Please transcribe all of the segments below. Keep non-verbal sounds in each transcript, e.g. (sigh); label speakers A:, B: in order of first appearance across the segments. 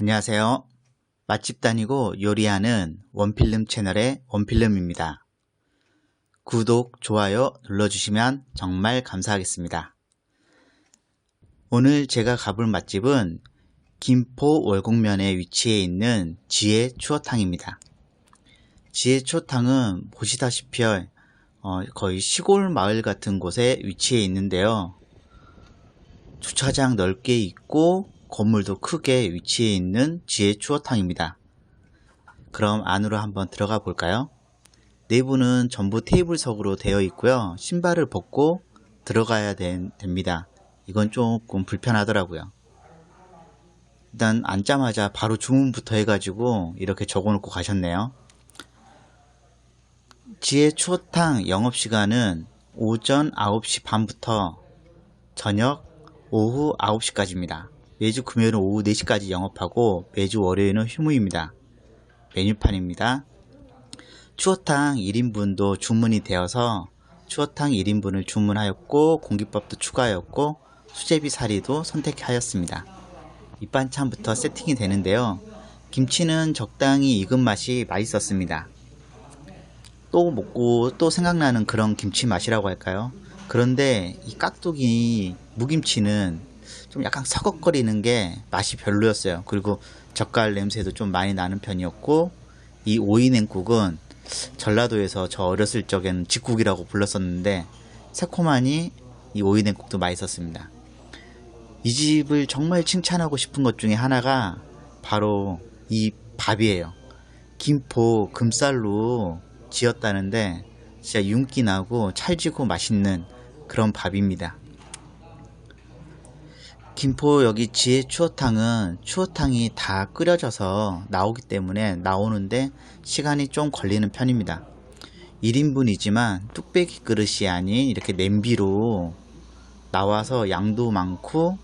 A: 안녕하세요. 맛집 다니고 요리하는 원필름 채널의 원필름입니다. 구독, 좋아요 눌러주시면 정말 감사하겠습니다. 오늘 제가 가볼 맛집은 김포 월곡면에 위치해 있는 지혜 추어탕입니다. 지혜 추어탕은 보시다시피 어, 거의 시골 마을 같은 곳에 위치해 있는데요. 주차장 넓게 있고 건물도 크게 위치해 있는 지혜 추어탕입니다. 그럼 안으로 한번 들어가 볼까요? 내부는 전부 테이블석으로 되어 있고요. 신발을 벗고 들어가야 된- 됩니다. 이건 조금 불편하더라고요. 일단 앉자마자 바로 주문부터 해가지고 이렇게 적어놓고 가셨네요. 지혜 추어탕 영업시간은 오전 9시 반부터 저녁 오후 9시까지입니다. 매주 금요일은 오후 4시까지 영업하고 매주 월요일은 휴무입니다. 메뉴판입니다. 추어탕 1인분도 주문이 되어서 추어탕 1인분을 주문하였고 공깃밥도 추가하였고 수제비 사리도 선택하였습니다. 밑반찬부터 세팅이 되는데요. 김치는 적당히 익은 맛이 맛있었습니다. 또 먹고 또 생각나는 그런 김치 맛이라고 할까요? 그런데 이 깍두기 무김치는 좀 약간 서걱거리는 게 맛이 별로였어요. 그리고 젓갈 냄새도 좀 많이 나는 편이었고 이 오이 냉국은 전라도에서 저 어렸을 적에는 직국이라고 불렀었는데 새콤하니 이 오이 냉국도 맛있었습니다. 이 집을 정말 칭찬하고 싶은 것 중에 하나가 바로 이 밥이에요. 김포 금쌀로 지었다는데 진짜 윤기 나고 찰지고 맛있는 그런 밥입니다. 김포 여기 지혜 추어탕은 추어탕이 다 끓여져서 나오기 때문에 나오는데 시간이 좀 걸리는 편입니다. 1인분이지만 뚝배기 그릇이 아닌 이렇게 냄비로 나와서 양도 많고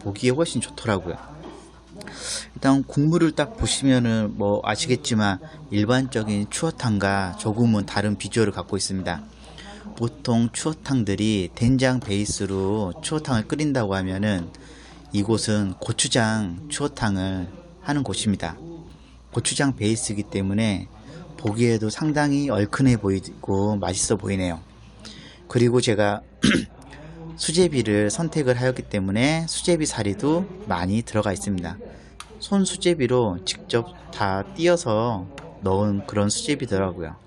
A: 보기에 훨씬 좋더라고요. 일단 국물을 딱 보시면은 뭐 아시겠지만 일반적인 추어탕과 조금은 다른 비주얼을 갖고 있습니다. 보통 추어탕들이 된장 베이스로 추어탕을 끓인다고 하면은 이곳은 고추장 추어탕을 하는 곳입니다. 고추장 베이스이기 때문에 보기에도 상당히 얼큰해 보이고 맛있어 보이네요. 그리고 제가 (clears throat) 수제비를 선택을 하였기 때문에 수제비 사리도 많이 들어가 있습니다. 손 수제비로 직접 다 띄어서 넣은 그런 수제비더라고요.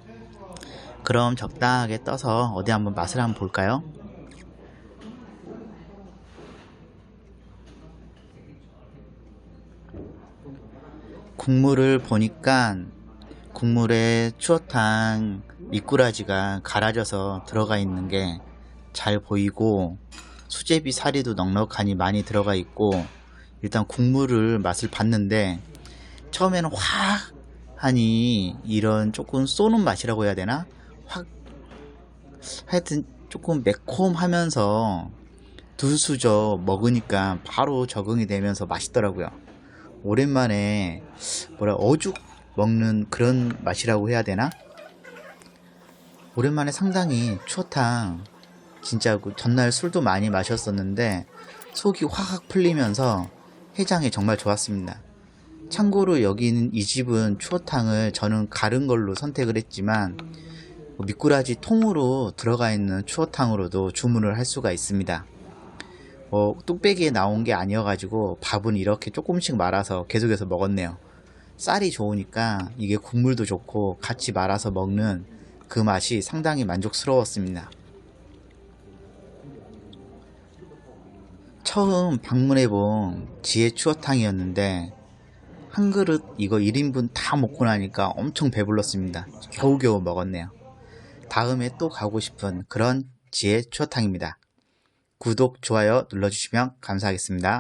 A: 그럼 적당하게 떠서 어디 한번 맛을 한번 볼까요? 국물을 보니까 국물에 추어탕 미꾸라지가 갈아져서 들어가 있는 게 잘 보이고 수제비 사리도 넉넉하니 많이 들어가 있고 일단 국물을 맛을 봤는데 처음에는 확 하니 이런 조금 쏘는 맛이라고 해야 되나? 확 하여튼 조금 매콤하면서 두수저 먹으니까 바로 적응이 되면서 맛있더라고요. 오랜만에 뭐라 어죽 먹는 그런 맛이라고 해야 되나? 오랜만에 상당히 추어탕 진짜 그 전날 술도 많이 마셨었는데 속이 확 풀리면서 해장이 정말 좋았습니다. 참고로 여기는 이 집은 추어탕을 저는 가른 걸로 선택을 했지만 뭐 미꾸라지 통으로 들어가 있는 추어탕으로도 주문을 할 수가 있습니다. 어, 뚝배기에 나온 게 아니어가지고 밥은 이렇게 조금씩 말아서 계속해서 먹었네요. 쌀이 좋으니까 이게 국물도 좋고 같이 말아서 먹는 그 맛이 상당히 만족스러웠습니다. 처음 방문해본 지혜 추어탕이었는데 한 그릇 이거 1인분 다 먹고 나니까 엄청 배불렀습니다. 겨우겨우 먹었네요. 다음에 또 가고 싶은 그런 지혜 추어탕입니다. 구독, 좋아요 눌러주시면 감사하겠습니다.